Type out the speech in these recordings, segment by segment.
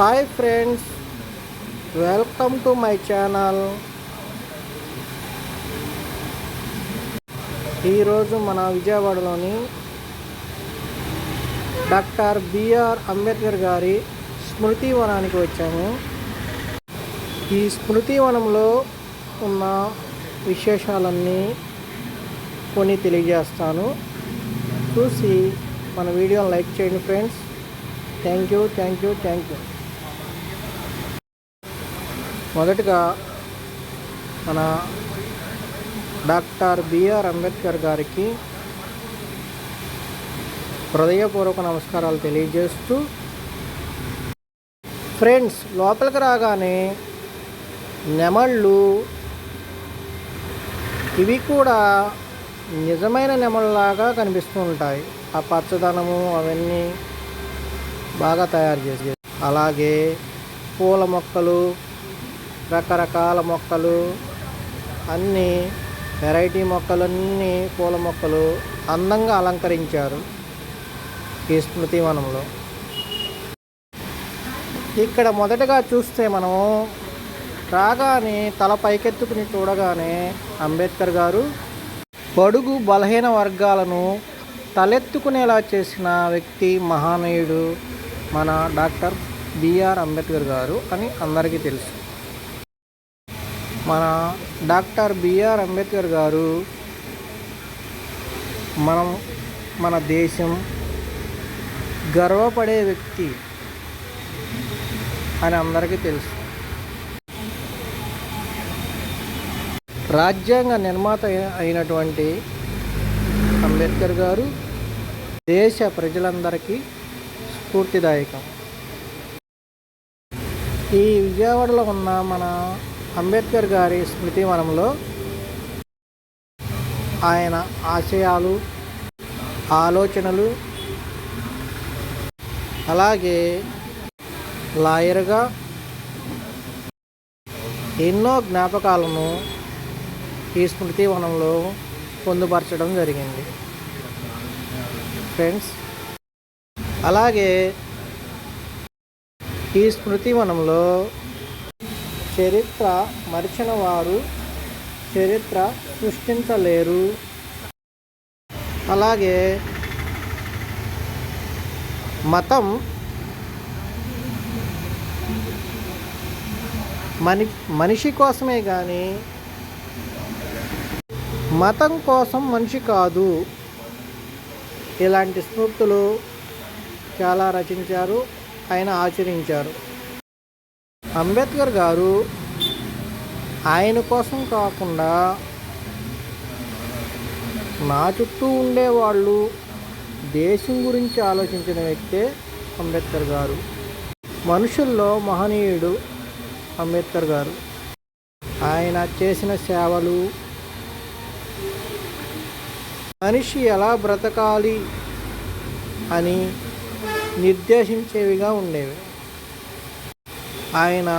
Hi friends welcome to my channel ఈరోజు మన విజయవాడలోని డాక్టర్ బిఆర్ అంబేద్కర్ గారి స్మృతి వనానికి వచ్చాము. ఈ స్మృతి వనంలో ఉన్న విశేషాలన్నీ కొన్ని తెలియజేస్తాను. చూసి మన వీడియోని లైక్ చేయండి friends. Thank you thank you thank you. మొదటగా మన డాక్టర్ బిఆర్ అంబేద్కర్ గారికి హృదయపూర్వక నమస్కారాలు తెలియజేస్తూ ఫ్రెండ్స్ లోపలికి రాగానే నెమళ్ళు ఇవి కూడా నిజమైన నెమళ్ళలాగా కనిపిస్తూ ఉంటాయి. ఆ పచ్చదనము అవన్నీ బాగా తయారు చేసి అలాగే పూల మొక్కలు రకరకాల మొక్కలు అన్నీ వెరైటీ మొక్కలన్నీ పూల మొక్కలు అందంగా అలంకరించారు ఈ స్మృతివనంలో ఇక్కడ మొదటగా చూస్తే మనం రాగానే తల పైకెత్తుకుని చూడగానే అంబేద్కర్ గారు బడుగు బలహీన వర్గాలను తలెత్తుకునేలా చేసిన వ్యక్తి మహానీయుడు మన డాక్టర్ బిఆర్ అంబేద్కర్ గారు అని అందరికీ తెలుసు. మన డాక్టర్ బిఆర్ అంబేద్కర్ గారు మనం మన దేశం గర్వపడే వ్యక్తి అని అందరికీ తెలుసు. రాజ్యాంగ నిర్మాత అయినటువంటి అంబేద్కర్ గారు దేశ ప్రజలందరికీ స్ఫూర్తిదాయకం. ఈ విజయవాడలో ఉన్న మన అంబేద్కర్ గారి స్మృతి వనంలో ఆయన ఆశయాలు ఆలోచనలు అలాగే లాయర్గా ఎన్నో జ్ఞాపకాలను ఈ స్మృతి వనంలో పొందుపరచడం జరిగింది. ఫ్రెండ్స్ అలాగే ఈ స్మృతి వనంలో చరిత్ర మరిచిన వారు చరిత్ర సృష్టించలేరు. అలాగే మతం మని మనిషి కోసమే కానీ మతం కోసం మనిషి కాదు. ఇలాంటి స్ఫూర్తులు చాలా రచించారు ఆయన ఆచరించారు. అంబేద్కర్ గారు ఆయన కోసం కాకుండా నా చుట్టూ ఉండేవాళ్ళు దేశం గురించి ఆలోచించిన వ్యక్తే అంబేద్కర్ గారు. మనుషుల్లో మహనీయుడు అంబేద్కర్ గారు. ఆయన చేసిన సేవలు మనిషి ఎలా బ్రతకాలి అని నిర్దేశించేవిగా ఉండేవి. ఆయన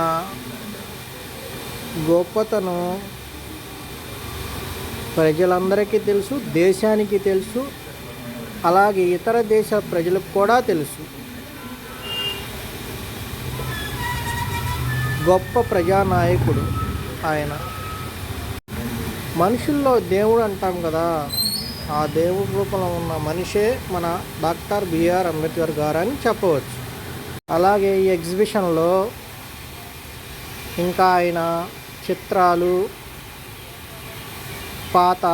గొప్పతను ప్రజలందరికీ తెలుసు దేశానికి తెలుసు అలాగే ఇతర దేశ ప్రజలకు కూడా తెలుసు. గొప్ప ప్రజానాయకుడు ఆయన. మనుషుల్లో దేవుడు అంటాం కదా ఆ దేవుడి రూపంలో ఉన్న మనిషే మన డాక్టర్ బిఆర్ అంబేద్కర్ గారు అని చెప్పవచ్చు. అలాగే ఈ ఎగ్జిబిషన్లో ఇంకా ఆయన చిత్రాలు పాత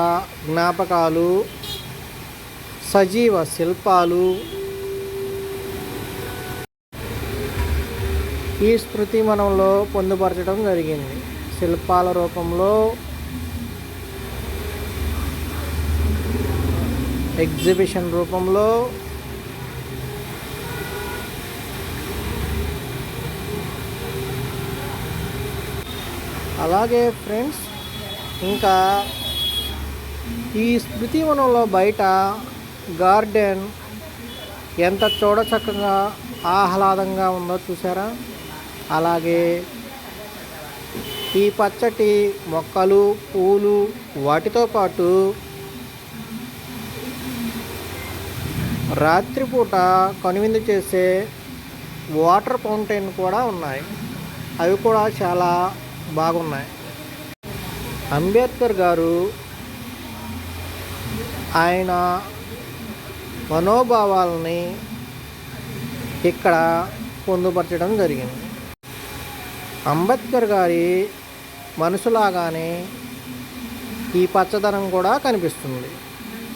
జ్ఞాపకాలు సజీవ శిల్పాలు. ఈ స్మృతి మనంలో పొందుపరచడం జరిగింది. శిల్పాల రూపంలో ఎగ్జిబిషన్ రూపంలో అలాగే ఫ్రెండ్స్ ఇంకా ఈ స్మృతి వనంలో బయట గార్డెన్ ఎంత చూడచక్కగా ఆహ్లాదంగా ఉందో చూసారా? అలాగే ఈ పచ్చటి మొక్కలు పూలు వాటితో పాటు రాత్రిపూట కనువిందు చేసే వాటర్ ఫౌంటైన్ కూడా ఉన్నాయి. అవి కూడా చాలా బాగున్నాయి. అంబేద్కర్ గారు ఆయన మనోభావాలని ఇక్కడ పొందుపరచడం జరిగింది. అంబేద్కర్ గారి మనసులాగానే ఈ పచ్చదనం కూడా కనిపిస్తుంది.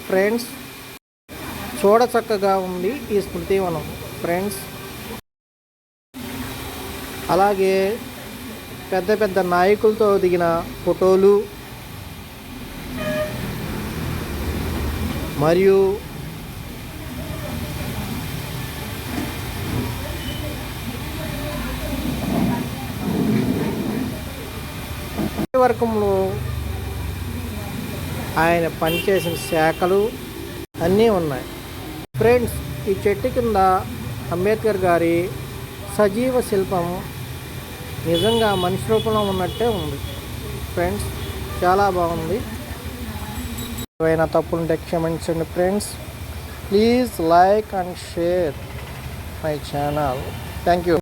ఫ్రెండ్స్ చూడ చక్కగా ఉంది ఈ స్మృతివనం ఫ్రెండ్స్ అలాగే పెద్ద పెద్ద నాయకులతో దిగిన ఫోటోలు మరియు వర్గంలో ఆయన పనిచేసిన శాఖలు అన్నీ ఉన్నాయి. ఫ్రెండ్స్ ఈ చెట్టు కింద అంబేద్కర్ గారి సజీవ శిల్పం నిజంగా మనిషి రూపంలో ఉన్నట్టే ఉంది. ఫ్రెండ్స్ చాలా బాగుంది. ఏవైనా తప్పులుంటే క్షమించండి friends. Please like and share my channel. Thank you.